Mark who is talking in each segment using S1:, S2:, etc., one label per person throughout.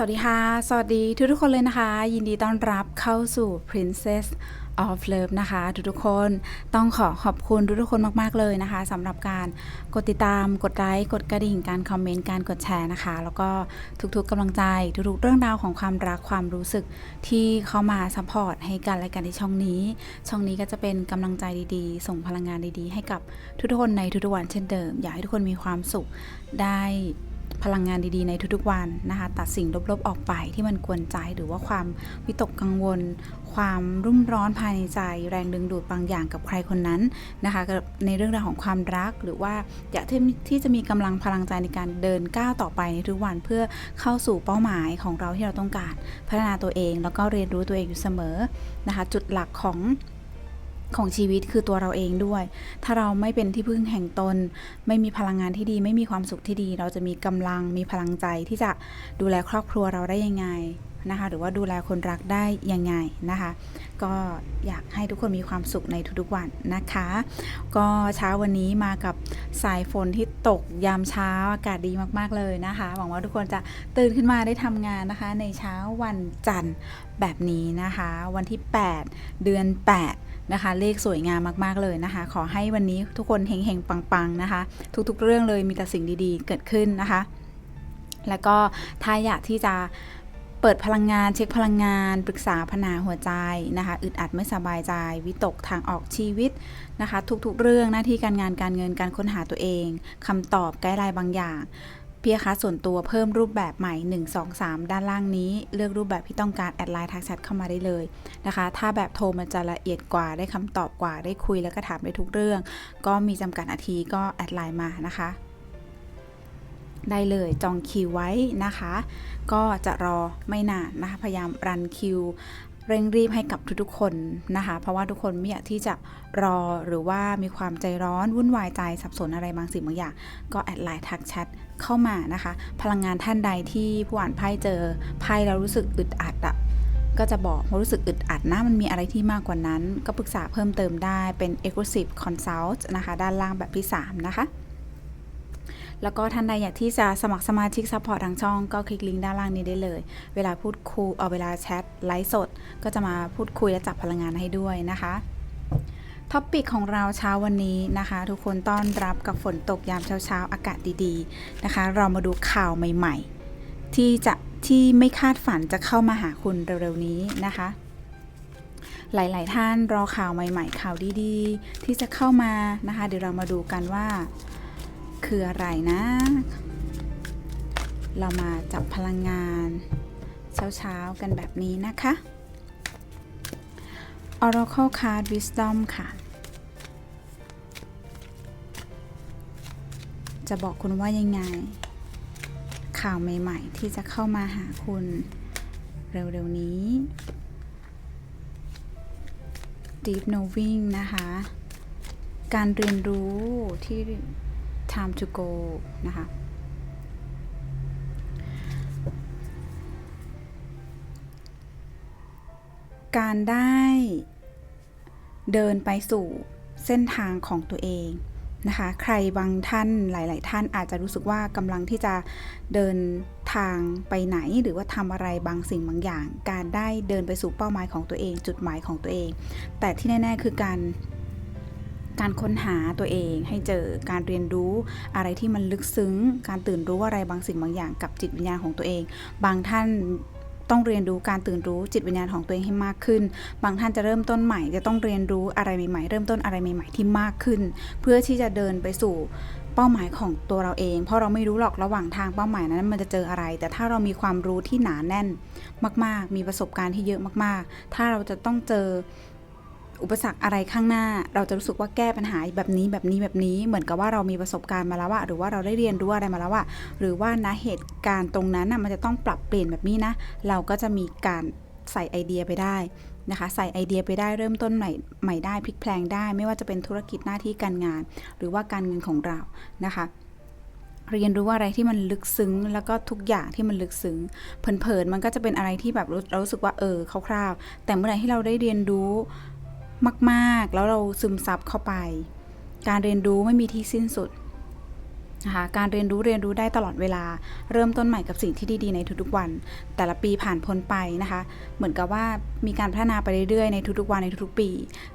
S1: วัสดีค่ะ สวัสดีทุกทุกคนเลยนะคะ ยินดีต้อนรับเข้าสู่ Princess of Love นะคะ ทุกทุกคนต้องขอขอบคุณทุกทุกคนมาก ๆ เลยนะคะสำหรับการกดติดตามกดไลค์กดกระดิ่งการคอมเมนต์การกดแชร์นะคะ แล้วก็ทุกๆกำลังใจ ทุกๆ เรื่องราวของความรักความรู้สึกที่เข้ามาซัพพอร์ตให้กันและกันในช่องนี้ ช่องนี้ก็จะเป็นกำลังใจดีๆ ส่งพลังงานดีๆ ให้กับทุกๆคนในทุกๆวันเช่นเดิม อยากให้ทุกคนมีความสุขได้ พลังงานดีๆ ในทุกๆวันนะคะ ตัดสิ่งลบๆออกไปที่มันกวนใจหรือว่าความวิตกกังวล ความรุ่มร้อนภายในใจ แรงดึงดูดบางอย่างกับใครคนนั้นนะคะ ในเรื่องราวของความรักหรือว่าอยากที่ที่จะมีกำลังพลังใจในการเดินก้าวต่อไปในทุกวันเพื่อเข้าสู่เป้าหมายของเราที่เราต้องการ พัฒนาตัวเองแล้วก็เรียนรู้ตัวเองอยู่เสมอนะคะ จุดหลักของ ของชีวิตคือตัวเราเองด้วย ถ้าเราไม่เป็นที่พึ่งแห่งตน ไม่มีพลังงานที่ดี ไม่มีความสุขที่ดี เราจะมีกำลัง มีพลังใจที่จะดูแลครอบครัวเราได้ยังไงนะคะ หรือว่าดูแลคนรักได้ยังไงนะคะ ก็อยากให้ทุกคนมีความสุขในทุกๆวันนะคะ ก็เช้าวันนี้มากับสายฝนที่ตกยามเช้าอากาศดีมากๆเลยนะคะ หวังว่าทุกคนจะตื่นขึ้นมาได้ทำงานนะคะ ในเช้าวันจันทร์แบบนี้นะคะ วันที่ 8 เดือน 8 นะคะ เลขสวยงามมากๆเลยนะคะ ขอให้วันนี้ทุกคนเฮงๆ ปังๆนะคะ ทุกๆ เรื่องเลยมีแต่สิ่งดีๆ เกิดขึ้นนะคะ แล้วก็ถ้าอยากที่จะเปิดพลังงานเช็คพลังงานปรึกษาปัญหาหัวใจนะคะอึดอัดไม่สบายใจ วิตกทางออกชีวิตนะคะ ทุกๆ เรื่องหน้าที่การงานการเงินการค้นหาตัวเองคำตอบไกด์ไลน์บางอย่าง พียคะส่วนตัวเพิ่มรูปแบบใหม่ 1 2 3 ด้านล่างนี้ เลือกรูปแบบที่ต้องการแอดไลน์ทักแชทเข้ามาได้เลยนะคะ ถ้าแบบโทรมันจะละเอียดกว่าได้คำตอบกว่าได้คุยแล้วก็ถามได้ทุกเรื่อง ก็มีจำกัดนาทีก็แอดไลน์มานะคะ ได้เลยจองคิวไว้นะคะ ก็จะรอไม่นานนะคะพยายามรันคิว เร่งรีบให้กับทุกๆคนนะคะ เพราะว่าทุกคนไม่อยากที่จะรอหรือว่ามีความใจร้อนวุ่นวายใจสับสนอะไรบางสิ่งบางอย่าง ก็แอดไลน์ทักแชทเข้ามานะคะ พลังงานท่านใดที่ผู้อ่านไพ่เจอไพ่แล้วรู้สึกอึดอัดอะก็จะบอกว่ารู้สึกอึดอัดนะมันมีอะไรที่มากกว่านั้น ก็ปรึกษาเพิ่มเติมได้เป็น Exclusive Consult นะคะ ด้านล่างแบบที่ 3 นะคะ แล้วก็ท่านใดอยากที่จะสมัครสมาชิกซัพพอร์ตทางช่องก็คลิกลิงก์ด้านล่างนี้ได้เลย เวลาพูดคุยเอาเวลาแชทไลฟ์สด ก็จะมาพูดคุยและจับพลังงานให้ด้วยนะคะท็อปปิกของเราเช้าวันนี้นะคะ ทุกคนต้อนรับกับฝนตกยามเช้าๆ อากาศดีๆนะคะ เรามาดูข่าวใหม่ๆ ที่จะที่ไม่คาดฝันจะเข้ามาหาคุณเร็วๆนี้นะคะ หลายๆท่านรอข่าวใหม่ๆ ข่าวดีๆ ที่จะเข้ามานะคะ เดี๋ยวเรามาดูกันว่า คืออะไรนะ เรามาจับพลังงาน เช้าๆ กันแบบนี้นะคะ Oracle Card Wisdom ค่ะ จะบอกคุณว่ายังไง ข่าวใหม่ๆ ที่จะเข้ามาหาคุณเร็วๆนี้ Deep Knowing นะคะ การเรียนรู้ที่ time to go นะคะ การได้เดินไปสู่เส้นทางของตัวเองนะคะ ใครบางท่านหลาย ๆ ท่านอาจจะรู้สึกว่ากำลังที่จะเดินทางไปไหนหรือว่าทำอะไรบางสิ่งบางอย่าง การได้เดินไปสู่เป้าหมายของตัวเอง จุดหมายของตัวเอง แต่ที่แน่ ๆ คือการ การค้นหาตัวเองให้เจอการเรียนรู้อะไรที่มันลึกซึ้ง การตื่นรู้อะไรบางสิ่งบางอย่างกับจิตวิญญาณของตัวเอง บางท่านต้องเรียนรู้การตื่นรู้จิตวิญญาณของตัวเองให้มากขึ้น บางท่านจะเริ่มต้นใหม่จะต้องเรียนรู้อะไรใหม่ๆ เริ่มต้นอะไรใหม่ ๆ ที่มากขึ้น เพื่อที่จะเดินไปสู่เป้าหมายของตัวเราเอง เพราะเราไม่รู้หรอกระหว่างทางเป้าหมายนั้นมันจะเจออะไร แต่ถ้าเรามีความรู้ที่หนาแน่นมาก ๆ มีประสบการณ์ที่เยอะมาก ๆ ถ้าเราจะต้องเจอ อุปสรรคอะไรข้างหน้า เราจะรู้สึกว่าแก้ปัญหาแบบนี้แบบนี้แบบนี้ เหมือนกับว่าเรามีประสบการณ์มาแล้วอะหรือว่าเราได้เรียนรู้อะไรมาแล้วอะหรือว่านะเหตุการณ์ตรงนั้นน่ะมันจะต้องปรับเปลี่ยนแบบนี้นะ เราก็จะมีการใส่ไอเดียไปได้นะคะใส่ไอเดียไปได้เริ่มต้นใหม่ใหม่ได้พลิกแพลงได้ ไม่ว่าจะเป็นธุรกิจหน้าที่การงาน หรือว่าการเงินของเรานะคะเรียนรู้ว่าอะไรที่มันลึกซึ้ง แล้วก็ทุกอย่างที่มันลึกซึ้งเผินๆมันก็จะเป็นอะไรที่แบบเรารู้สึกว่าเออคร่าวๆแต่เมื่อไหร่ที่เราได้เรียนรู้ มาก ๆ แล้วเราซึมซับเข้าไป การเรียนรู้ไม่มีที่สิ้นสุด นะคะการเรียนรู้เรียนรู้ได้ตลอดเวลา เริ่มต้นใหม่กับสิ่งที่ดีๆในทุกๆวัน แต่ละปีผ่านพ้นไปนะคะ เหมือนกับว่ามีการพัฒนาไปเรื่อยๆในทุกๆวันในทุกๆปี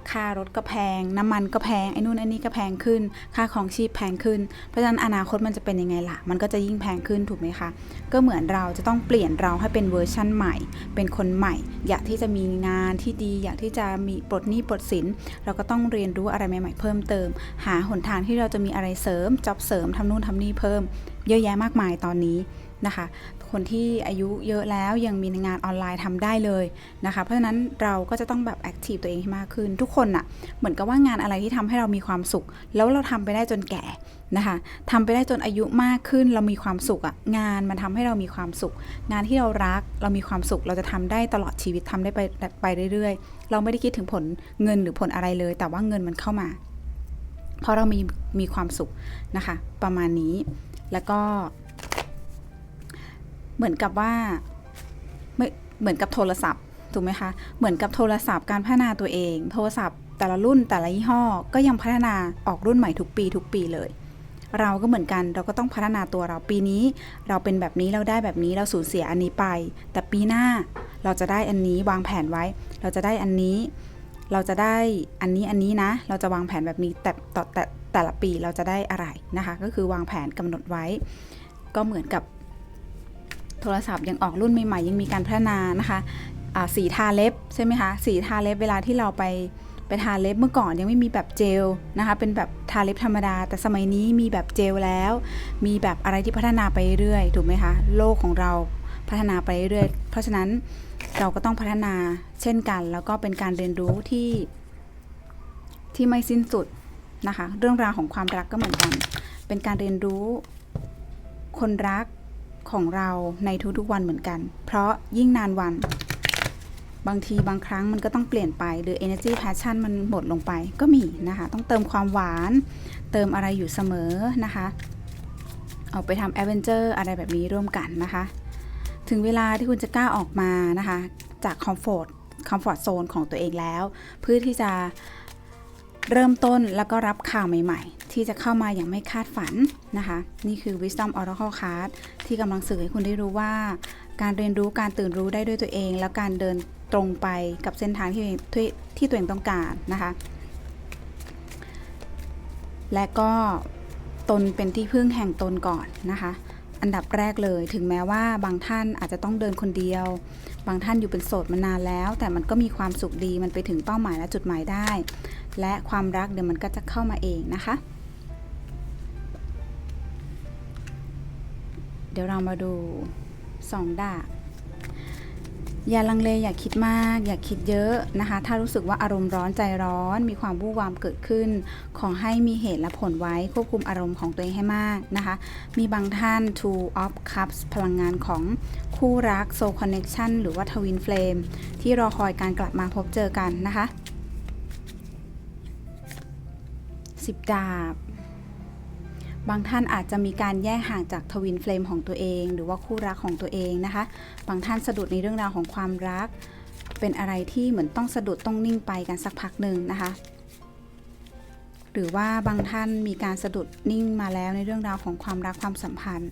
S1: ค่ารถก็แพง น้ำมันก็แพงไอ้นู่นไอ้นี่ก็แพงขึ้น ค่าของชีพแพงขึ้น เพราะฉะนั้นอนาคตมันจะเป็นยังไงล่ะ มันก็จะยิ่งแพงขึ้นถูกไหมคะ ก็เหมือนเราจะต้องเปลี่ยนเราให้เป็นเวอร์ชั่นใหม่ เป็นคนใหม่ อยากที่จะมีงานที่ดี อยากที่จะมีปลดหนี้ปลดสิน เราก็ต้องเรียนรู้อะไรใหม่ ๆ เพิ่มเติม หาหนทางที่เราจะมีอะไรเสริมจ็อบเสริมทำนู่นทำนี่เพิ่ม เยอะแยะมากมายตอนนี้นะคะ คนที่อายุเยอะแล้วยังมีงานออนไลน์ทำได้เลยนะคะ เพราะฉะนั้นเราก็จะต้องแบบแอคทีฟตัวเองให้มากขึ้น ทุกคนอะเหมือนกับว่างานอะไรที่ทำให้เรามีความสุข แล้วเราทำไปได้จนแก่นะคะทำไปได้จนอายุมากขึ้น เรามีความสุขอะงานมันทำให้เรามีความสุข งานที่เรารักเรามีความสุข เราจะทำได้ตลอดชีวิตทำได้ไปไปเรื่อยๆ เราไม่ได้คิดถึงผลเงินหรือผลอะไรเลย แต่ว่าเงินมันเข้ามา เพราะเรามีมีความสุขนะคะ ประมาณนี้แล้วก็ เหมือนกับว่าไม่เหมือนกับโทรศัพท์ถูกไหมคะเหมือนกับโทรศัพท์การพัฒนาตัวเอง โทรศัพท์แต่ละรุ่นแต่ละยี่ห้อ ก็ยังพัฒนาออกรุ่นใหม่ทุกปีทุกปีเลย เราก็เหมือนกันเราก็ต้องพัฒนาตัวเราปีนี้ เราเป็นแบบนี้เราได้แบบนี้เราสูญเสียอันนี้ไป แต่ปีหน้าเราจะได้อันนี้วางแผนไว้ เราจะได้อันนี้ เราจะได้อันนี้อันนี้นะ เราจะวางแผนแบบนี้แต่ต่อแต่แต่ละปีเราจะได้อะไรนะคะ ก็คือวางแผนกำหนดไว้ ก็เหมือนกับโทรศัพท์ยังออกรุ่นใหม่ๆ ยังมีการพัฒนานะคะสีทาเล็บใช่ไหมคะสีทาเล็บเวลาที่เราไปไปทาเล็บเมื่อก่อนยังไม่มีแบบเจลนะคะ เป็นแบบทาเล็บธรรมดา แต่สมัยนี้มีแบบเจลแล้ว มีแบบอะไรที่พัฒนาไปเรื่อยถูกไหมคะ โลกของเรา พัฒนาไปเรื่อยเพราะฉะนั้นเราก็ต้องพัฒนาเช่นกัน แล้วก็เป็นการเรียนรู้ที่ที่ไม่สิ้นสุดนะคะ เรื่องราวของความรักก็เหมือนกัน เป็นการเรียนรู้คนรักของเราในทุกๆวันเหมือนกัน เพราะยิ่งนานวัน บางทีบางครั้งมันก็ต้องเปลี่ยนไป หรือ energy passion มันหมดลงไปก็มีนะคะ ต้องเติมความหวาน เติมอะไรอยู่เสมอนะคะ ออกไปทำ adventure อะไรแบบนี้ร่วมกันนะคะ ถึงเวลาที่คุณจะกล้าออกมานะคะ จาก comfort comfort zone ของตัวเองแล้ว เพื่อที่จะเริ่มต้นแล้วก็รับข่าวใหม่ๆ ที่จะเข้ามาอย่างไม่คาดฝันนะคะ นี่คือ Wisdom Oracle Card ที่กำลังสื่อให้คุณได้รู้ว่า การเรียนรู้การตื่นรู้ได้ด้วยตัวเอง แล้วการเดินตรงไปกับเส้นทางที่ที่ที่ตัวเองต้องการนะคะ และก็ตนเป็นที่พึ่งแห่งตนก่อนนะคะ อันดับแรกเลย ถึงแม้ว่าบางท่านอาจจะต้องเดินคนเดียว บางท่านอยู่เป็นโสดมานานแล้ว แต่มันก็มีความสุขดีมันไปถึงเป้าหมายและจุดหมายได้ และความรักเดี๋ยวมันก็จะเข้ามาเองนะคะ เดี๋ยวเรามาดูสองดาบ อย่าลังเลอย่าคิดมาก อย่าคิดเยอะนะคะ ถ้ารู้สึกว่าอารมณ์ร้อนใจร้อน มีความวู่วามเกิดขึ้น ขอให้มีเหตุและผลไว้ควบคุมอารมณ์ของตัวเองให้มากนะคะ มีบางท่าน two of cups พลังงานของคู่รัก soul connection หรือว่า twin flame ที่รอคอยการกลับมาพบเจอกันนะคะสิบดาบ บางท่านอาจจะมีการแยกห่างจากทวินเฟลมของตัวเอง หรือว่าคู่รักของตัวเองนะคะ บางท่านสะดุดในเรื่องราวของความรัก เป็นอะไรที่เหมือนต้องสะดุดต้องนิ่งไปกันสักพักหนึ่งนะคะ หรือว่าบางท่านมีการสะดุดนิ่งมาแล้วในเรื่องราวของความรักความสัมพันธ์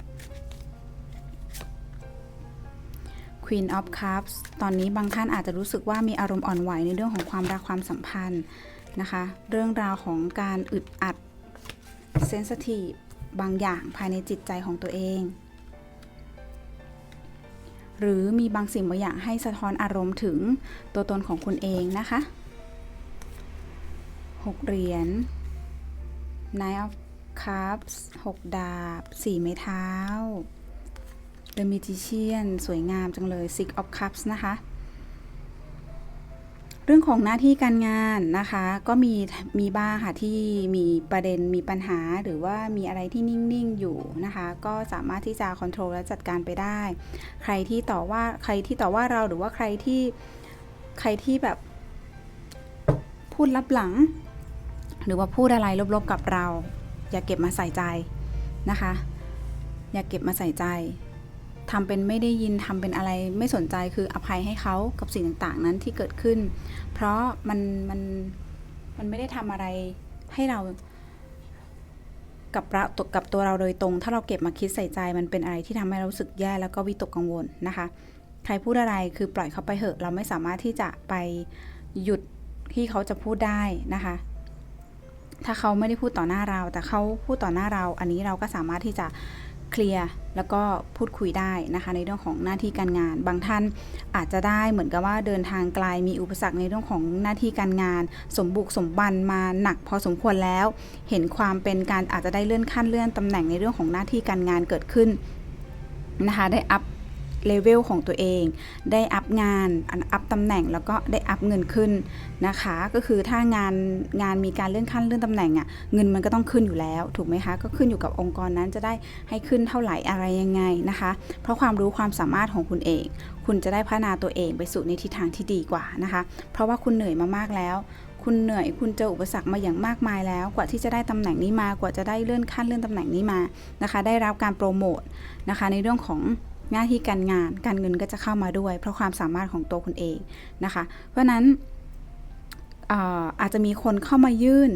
S1: Queen of Cups ตอนนี้บางท่านอาจจะรู้สึกว่ามีอารมณ์อ่อนไหวในเรื่องของความรักความสัมพันธ์นะคะ เรื่องราวของการอึดอัดเซนสทีฟ บางอย่างภายในจิตใจของตัวเอง หรือมีบางสิ่งบางอย่างให้สะท้อนอารมณ์ถึงตัวตนของคุณเองนะคะ6เหรียญ Nine of Cups 6ดาบ4ไม้เท้า The Magician สวยงามจังเลย Six of Cups นะคะ เรื่องของหน้าที่การงานนะคะ ก็มีมีบ้างค่ะที่มีประเด็นมีปัญหาหรือว่ามีอะไรที่นิ่งๆอยู่นะคะ ก็สามารถที่จะควบคุมและจัดการไปได้ ใครที่ต่อว่าใครที่ต่อว่าเราหรือว่าใครที่ใครที่แบบพูดลับหลัง หรือว่าพูดอะไรลบๆกับเรา อย่าเก็บมาใส่ใจนะคะ อย่าเก็บมาใส่ใจ ทำเป็นไม่ได้ยินทำเป็นอะไรไม่สนใจคืออภัยให้เขากับสิ่งต่างๆ นั้นที่เกิดขึ้น เพราะมันมันมันไม่ได้ทำอะไรให้เรากับเรากับตัวเราโดยตรง ถ้าเราเก็บมาคิดใส่ใจมันเป็นอะไรที่ทำให้เรารู้สึกแย่แล้วก็วิตกกังวลนะคะ ใครพูดอะไรคือปล่อยเขาไปเหอะ เราไม่สามารถที่จะไปหยุดที่เขาจะพูดได้นะคะ ถ้าเขาไม่ได้พูดต่อหน้าเรา แต่เขาพูดต่อหน้าเรา อันนี้เราก็สามารถที่จะ เคลียร์แล้วก็พูดคุยได้นะคะ ในเรื่องของหน้าที่การงาน บางท่านอาจจะได้เหมือนกับว่าเดินทางไกลมีอุปสรรคในเรื่องของหน้าที่การงาน สมบุกสมบันมาหนักพอสมควรแล้ว เห็นความเป็นการอาจจะได้เลื่อนขั้นเลื่อนตำแหน่งในเรื่องของหน้าที่การงานเกิดขึ้นนะคะได้อัพ เลเวลของตัวเอง ได้อัพงาน อัพตำแหน่งแล้วก็ได้อัพเงินขึ้นนะคะ ก็คือถ้างานงานมีการเลื่อนขั้นเลื่อนตำแหน่งอะ่ะเงินมันก็ต้องขึ้นอยู่แล้ว ถูกไหมคะ ก็ขึ้นอยู่กับองค์กรนั้นจะได้ให้ขึ้นเท่าไหร่อะไรยังไงนะคะ เพราะความรู้ความสามารถของคุณเอง คุณจะได้พัฒนาตัวเองไปสู่ในทิศทางที่ดีกว่านะคะ เพราะว่าคุณเหนื่อยมามากแล้วคุณเหนื่อยคุณเจออุปสรรคมาอย่างมากมายแล้ว กว่าที่จะได้ตำแหน่งนี้มากว่าจะได้เลื่อนขั้นเลื่อนตำแหน่งนี้มานะคะ ได้รับการโปรโมทนะคะในเรื่องของ หน้าที่การงานการเงินก็จะเข้ามาด้วย เพราะความสามารถของตัวคุณเองนะคะ เพราะนั้นอาอาจจะมีคนเข้ามายื่น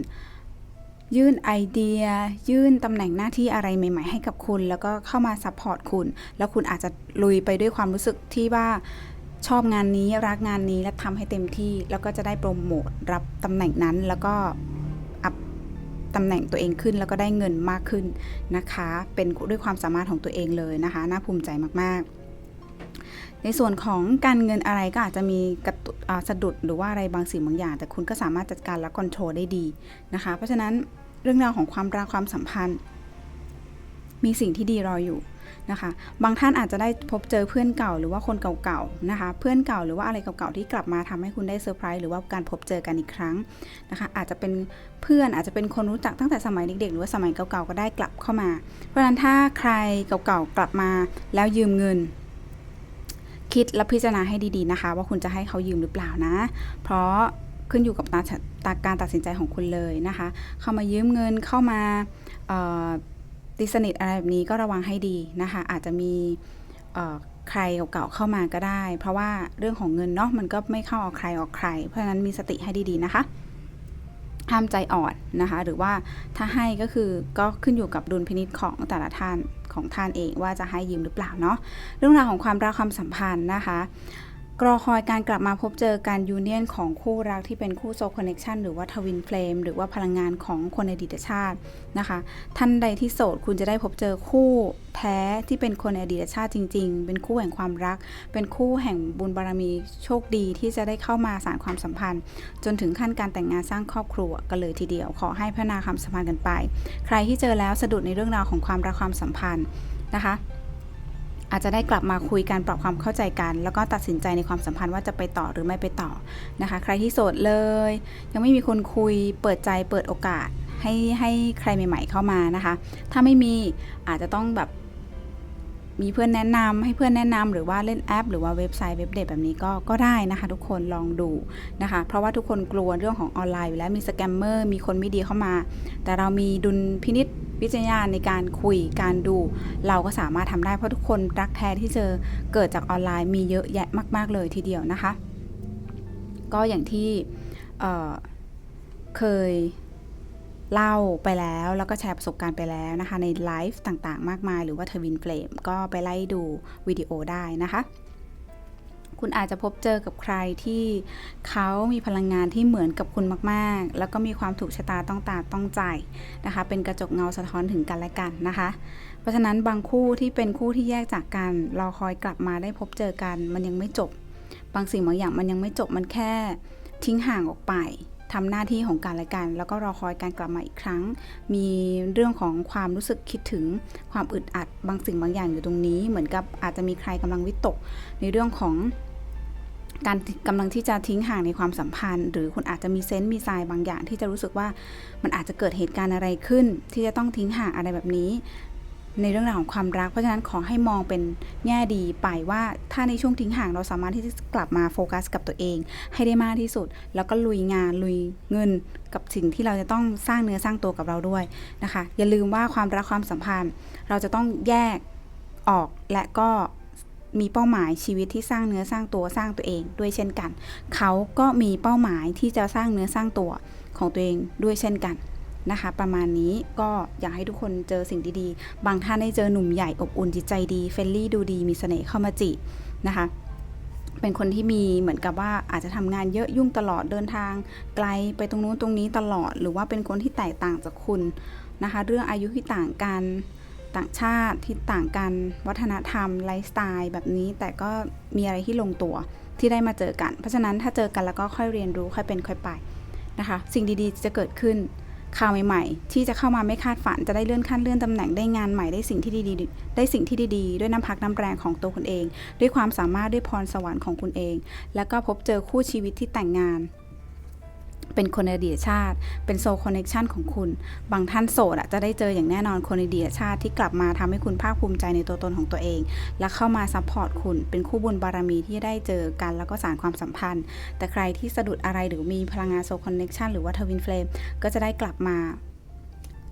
S1: ยื่นไอเดีย ยื่นตำแหน่งหน้าที่อะไรใหม่ ๆ ให้กับคุณ แล้วก็เข้ามาซัพพอร์ตคุณ แล้วคุณอาจจะลุยไปด้วยความรู้สึกที่ว่าชอบงานนี้รักงานนี้และทำให้เต็มที่ แล้วก็จะได้โปรโมทรับตำแหน่งนั้นแล้วก็ ตำแหน่งตัวเองขึ้นแล้วก็ได้เงินมากขึ้นนะคะ เป็นด้วยความสามารถของตัวเองเลยนะคะ น่าภูมิใจมากๆในส่วนของการเงินอะไรก็อาจจะมีกระตุอ่าสะดุดหรือว่าอะไรบางสิ่งบางอย่าง แต่คุณก็สามารถจัดการและคอนโทรลได้ดีนะคะ เพราะฉะนั้นเรื่องราวของความรักความสัมพันธ์ มีสิ่งที่ดีรออยู่ นะคะ บางท่านอาจจะได้พบเจอเพื่อนเก่าหรือว่าคนเก่าๆนะคะ เพื่อนเก่าหรือว่าอะไรเก่าๆที่กลับมาทำให้คุณได้เซอร์ไพรส์หรือว่าการพบเจอกันอีกครั้งนะคะ อาจจะเป็นเพื่อนอาจจะเป็นคนรู้จักตั้งแต่สมัยเด็กๆ หรือว่าสมัยเก่าๆก็ได้กลับเข้ามา เพราะฉะนั้นถ้าใครเก่าๆกลับมาแล้วยืมเงินคิดและพิจารณาให้ดีๆนะคะ ว่าคุณจะให้เขายืมหรือเปล่านะ เพราะขึ้นอยู่กับตาตาการตัดสินใจของคุณเลยนะคะ เข้ามายืมเงินเข้ามา ตีสนิทอะไรแบบนี้ก็ระวังให้ดีนะคะ อาจจะมีใครเก่าๆเข้ามาก็ได้ เพราะว่าเรื่องของเงินเนาะมันก็ไม่เข้าออกใครออกใคร เพราะฉะนั้นมีสติให้ดีๆนะคะห้ามใจอ่อนนะคะ หรือว่าถ้าให้ก็คือก็ขึ้นอยู่กับดุลพินิจของแต่ละท่านของท่านเองว่าจะให้ยืมหรือเปล่าเนาะเรื่องราวของความรักความสัมพันธ์นะคะ กรอคอยการกลับมาพบเจอการยูเนียนของคู่รักที่เป็นคู่โซคอนเน c ชันหรือว่าทวินเฟลมหรือว่าพลังงานของคนอดีตชาตินะคะ ท่านใดที่โสดคุณจะได้พบเจอคู่แท้ที่เป็นคนในอดีตชาติจริง ๆ เป็นคู่แห่งความรัก เป็นคู่แห่งบุญบารมีโชคดีที่จะได้เข้ามาสานความสัมพันธ์ จนถึงขั้นการแต่งงานสร้างครอบครัวกันเลยทีเดียว ขอให้พัฒนาความสัมพันธ์กันไป ใครที่เจอแล้วสะดุดในเรื่องราวของความรักความสัมพันธ์นะคะ อาจจะได้กลับมาคุยกันปรับความเข้าใจกัน แล้วก็ตัดสินใจในความสัมพันธ์ว่าจะไปต่อหรือไม่ไปต่อนะคะ ใครที่โสดเลย ยังไม่มีคนคุยเปิดใจเปิดโอกาสให้ให้ใครใหม่ ๆ เข้ามานะคะ ถ้าไม่มีอาจจะต้องแบบ มีเพื่อนแนะนำให้เพื่อนแนะนำหรือว่าเล่นแอป หรือว่าเว็บไซต์เว็บเดทแบบนี้ก็ก็ได้นะคะ ทุกคนลองดูนะคะ เพราะว่าทุกคนกลัวเรื่องของออนไลน์อยู่แล้วมีสแกมเมอร์มีคนไม่ดีเข้ามา แต่เรามีดุลพินิษวิจารณญาณในการคุยการดู เราก็สามารถทำได้เพราะทุกคนรักแท้ที่เจอเกิดจากออนไลน์มีเยอะแยะมาก ๆ เลยทีเดียวนะคะ ก็อย่างที่เเคย เล่าไปแล้วแล้วก็แชร์ประสบการณ์ไปแล้วนะคะ ในไลฟ์ต่างๆ มากมาย หรือว่าเทวินเฟลมก็ไปไล่ดูวิดีโอได้นะคะ คุณอาจจะพบเจอกับใครที่เขามีพลังงานที่เหมือนกับคุณมากๆ แล้วก็มีความถูกชะตาต้องตาต้องใจนะคะ เป็นกระจกเงาสะท้อนถึงกันและกันนะคะ เพราะฉะนั้นบางคู่ที่เป็นคู่ที่แยกจากกันรอคอยกลับมาได้พบเจอกัน มันยังไม่จบ บางสิ่งบางอย่างมันยังไม่จบมันแค่ทิ้งห่างออกไป ทำหน้าที่ของการและกัน แล้วก็รอคอยการกลับมาอีกครั้ง มีเรื่องของความรู้สึกคิดถึงความอึดอัดบางสิ่งบางอย่างอยู่ตรงนี้ เหมือนกับอาจจะมีใครกำลังวิตก ในเรื่องของการกำลังที่จะทิ้งห่างในความสัมพันธ์ หรือคุณอาจจะมีเซนต์มีทรายบางอย่าง ที่จะรู้สึกว่ามันอาจจะเกิดเหตุการณ์อะไรขึ้น ที่จะต้องทิ้งห่างอะไรแบบนี้ ในเรื่องราวของความรัก เพราะฉะนั้นขอให้มองเป็นแง่ดีไปว่าถ้าในช่วงทิ้งห่างเราสามารถที่จะกลับมาโฟกัสกับตัวเอง ให้ได้มากที่สุด แล้วก็ลุยงานลุยเงินกับสิ่งที่เราจะต้องสร้างเนื้อสร้างตัวกับเราด้วยนะคะ อย่าลืมว่าความรักความสัมพันธ์ เราจะต้องแยกออกและก็มีเป้าหมายชีวิตที่สร้างเนื้อสร้างตัวสร้างตัวเองด้วยเช่นกัน เขาก็มีเป้าหมายที่จะสร้างเนื้อสร้างตัวของตัวเองด้วยเช่นกัน นะคะ ประมาณนี้ก็อยากให้ทุกคนเจอสิ่งดีๆ บางท่านได้เจอหนุ่มใหญ่อบอุ่นจิตใจดีเฟรนลี่ดูดีมีเสน่ห์เข้ามาจีนะคะเป็นคนที่มีเหมือนกับว่าอาจจะทำงานเยอะยุ่งตลอดเดินทาง ไกลไปตรงนู้นตรงนี้ตลอด หรือว่าเป็นคนที่แตกต่างจากคุณนะคะ เรื่องอายุที่ต่างกันต่างชาติที่ต่างกันวัฒนธรรมไลฟ์สไตล์แบบนี้แต่ก็มีอะไรที่ลงตัวที่ได้มาเจอกัน เพราะฉะนั้นถ้าเจอกันแล้วก็ค่อยเรียนรู้ค่อยเป็นค่อยไปนะคะ สิ่งดีๆจะเกิดขึ้น ข่าวใหม่ๆ ที่จะเข้ามาไม่คาดฝันจะได้เลื่อนขั้นเลื่อนตำแหน่งได้งานใหม่ได้สิ่งที่ดีๆได้สิ่งที่ดีๆ ด้วยน้ำพักน้ำแรงของตัวคุณเอง ด้วยความสามารถด้วยพรสวรรค์ของคุณเอง แล้วก็พบเจอคู่ชีวิตที่แต่งงาน เป็นคนในอดีตชาติ เป็นโซลคอนเนคชันของคุณ บางท่านโสดอะจะได้เจออย่างแน่นอนคนในอดีตชาติที่กลับมาทำให้คุณภาคภูมิใจในตัวตนของตัวเอง และเข้ามาซัพพอร์ตคุณ เป็นคู่บุญบารมีที่ได้เจอกัน แล้วก็สานความสัมพันธ์ แต่ใครที่สะดุดอะไรหรือมีพลังงานโซลคอนเนคชันหรือว่าทวินเฟลมก็จะได้กลับมา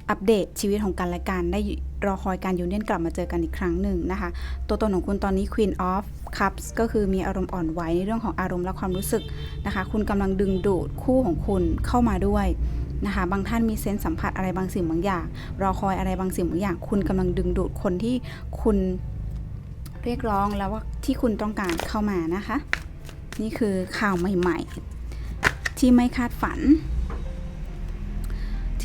S1: อัปเดตชีวิตของกันและกันได้รอคอยการยูเนียนกลับมาเจอกันอีกครั้งหนึ่งนะคะ ตัวตนของคุณตอนนี้ Queen of Cups ก็คือมีอารมณ์อ่อนไหวในเรื่องของอารมณ์และความรู้สึกนะคะ คุณกำลังดึงดูดคู่ของคุณเข้ามาด้วยนะคะ บางท่านมีเซนส์สัมผัสอะไรบางสิ่งบางอย่าง รอคอยอะไรบางสิ่งบางอย่าง คุณกำลังดึงดูดคนที่คุณเรียกร้องแล้วว่าที่คุณต้องการเข้ามานะคะ นี่คือข่าวใหม่ ๆ ที่ไม่คาดฝัน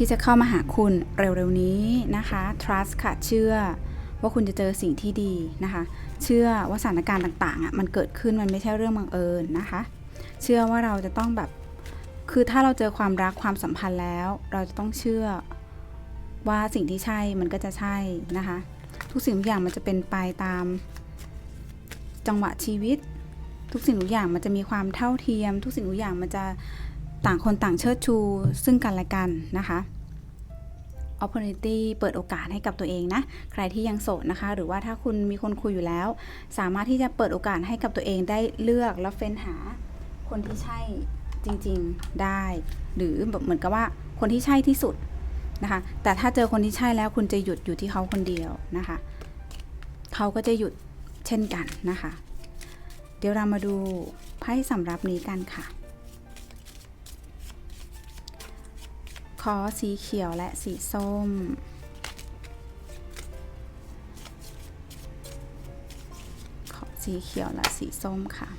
S1: ที่จะเข้ามาหาคุณเร็วๆนี้นะคะ trust ค่ะ เชื่อว่าคุณจะเจอสิ่งที่ดีนะคะ เชื่อว่าสถานการณ์ต่างๆอะมันเกิดขึ้นมันไม่ใช่เรื่องบังเอิญนะคะ เชื่อว่าเราจะต้องแบบ คือถ้าเราเจอความรักความสัมพันธ์แล้ว เราจะต้องเชื่อว่าสิ่งที่ใช่มันก็จะใช่นะคะ ทุกสิ่งทุกอย่างมันจะเป็นไปตามจังหวะชีวิต ทุกสิ่งทุกอย่างมันจะมีความเท่าเทียม ทุกสิ่งทุกอย่างมันจะ ต่างคนต่างเชิดชูซึ่งกันและกันนะคะ opportunity เปิดโอกาสให้กับตัวเองนะ ใครที่ยังโสดนะคะ หรือว่าถ้าคุณมีคนคุยอยู่แล้ว สามารถที่จะเปิดโอกาสให้กับตัวเองได้เลือกแล้วเฟ้นหาคนที่ใช่จริงๆได้ หรือแบบเหมือนกับว่าคนที่ใช่ที่สุดนะคะ แต่ถ้าเจอคนที่ใช่แล้วคุณจะหยุดอยู่ที่เขาคนเดียวนะคะ เขาก็จะหยุดเช่นกันนะคะ เดี๋ยวเรามาดูไพ่สำรับนี้กันค่ะ ขอสีเขียวและสีส้ม ขอสีเขียวและสีส้มค่ะ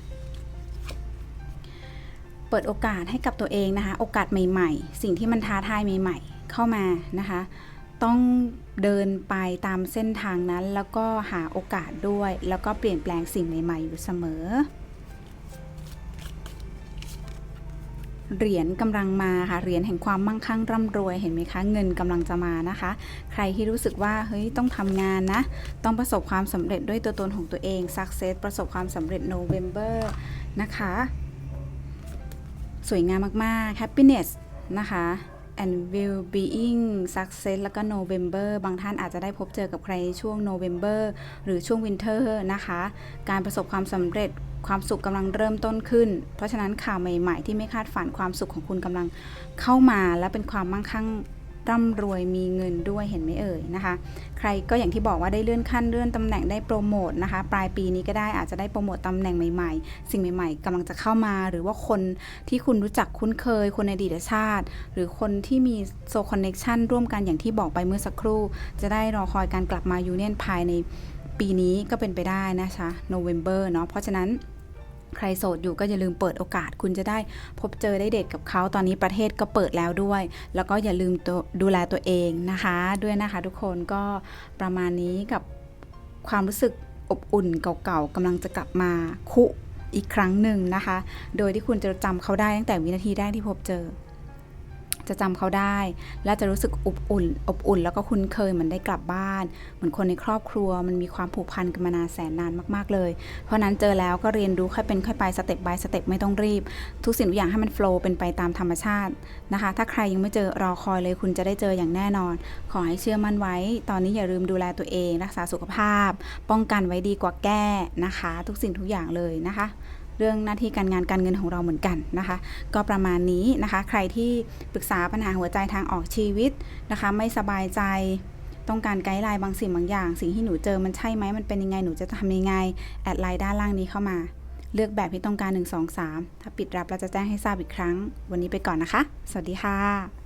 S1: เปิดโอกาสให้กับตัวเองนะคะ โอกาสใหม่ ๆ สิ่งที่มันท้าทายใหม่ ๆ เข้ามานะคะ ต้องเดินไปตามเส้นทางนั้น แล้วก็หาโอกาสด้วย แล้วก็เปลี่ยนแปลงสิ่งใหม่ ๆ อยู่เสมอ เหรียญกำลังมาค่ะเหรียญแห่งความมั่งคั่งร่ำรวยเห็นไหมคะ เงินกำลังจะมานะคะ ใครที่รู้สึกว่าเฮ้ยต้องทำงานนะ ต้องประสบความสำเร็จด้วยตัวตนของตัวเอง success ประสบความสำเร็จ November นะคะ สวยงามมากๆ happiness นะคะ and will being success แล้วก็ November บางท่านอาจจะได้พบเจอกับใครช่วง November หรือช่วง Winter นะคะ การประสบความสำเร็จ ความสุขกำลังเริ่มต้นขึ้น เพราะฉะนั้นข่าวใหม่ ๆ ที่ไม่คาดฝันความสุขของคุณกำลังเข้ามาและเป็นความมั่งคั่งร่ำรวยมีเงินด้วยเห็นไหมเอ่ยนะคะ ใครก็อย่างที่บอกว่าได้เลื่อนขั้นเลื่อนตำแหน่งได้โปรโมทนะคะ ปลายปีนี้ก็ได้อาจจะได้โปรโมทตำแหน่งใหม่ๆ สิ่งใหม่ๆกำลังจะเข้ามา หรือว่าคนที่คุณรู้จักคุ้นเคย คนในอดีตชาติ หรือคนที่มีโซคอนเน็ชันร่วมกันอย่างที่บอกไปเมื่อสักครู่ จะได้รอคอยการกลับมายูเนียนภายใน ปีนี้ก็เป็นไปได้นะคะโนเวม ber เนาะเพราะฉะนั้นใครโสดอยู่ก็อย่าลืมเปิดโอกาสคุณจะได้พบเจอได้เดทกับเขาตอนนี้ประเทศก็เปิดแล้วด้วย แล้วก็อย่าลืมตัวดูแลตัวเองนะคะ ด้วยนะคะทุกคนก็ประมาณนี้กับความรู้สึกอบอุ่นเก่าๆกำลังจะกลับมาคุอีกครั้งหนึ่งนะคะ โดยที่คุณจะจำเขาได้ตั้งแต่วินาทีแรกที่พบเจอ จะจำเขาได้ และจะรู้สึกอบอุ่น อบอุ่น แล้วก็คุ้นเคยเหมือนได้กลับบ้าน เหมือนคนในครอบครัวมันมีความผูกพันกันมานานแสนนานมากๆเลย เพราะนั้นเจอแล้วก็เรียนรู้ค่อยเป็นค่อยไปสเต็ป by สเต็ปไม่ต้องรีบ ทุกสิ่งทุกอย่างให้มันโฟล์เป็นไปตามธรรมชาตินะคะ ถ้าใครยังไม่เจอรอคอยเลยคุณจะได้เจออย่างแน่นอน ขอให้เชื่อมั่นไว้ ตอนนี้อย่าลืมดูแลตัวเอง รักษาสุขภาพ ป้องกันไว้ดีกว่าแก้นะคะ ทุกสิ่งทุกอย่างเลยนะคะ รื่องหน้าที่การงานการเงินของเราเหมือนกันนะคะ ก็ประมาณนี้นะคะ ใครที่ปรึกษาปัญหาหัวใจทางออกชีวิตนะคะ ไม่สบายใจต้องการไกด์ไลน์บางสิ่งบางอย่าง สิ่งที่หนูเจอมันใช่ไหมมันเป็นยังไงหนูจะทำยังไงแอดไลน์ด้านล่างนี้เข้ามา เลือกแบบที่ต้องการ 1 2 3 ถ้าปิดรับเราจะแจ้งให้ทราบอีกครั้ง วันนี้ไปก่อนนะคะ สวัสดีค่ะ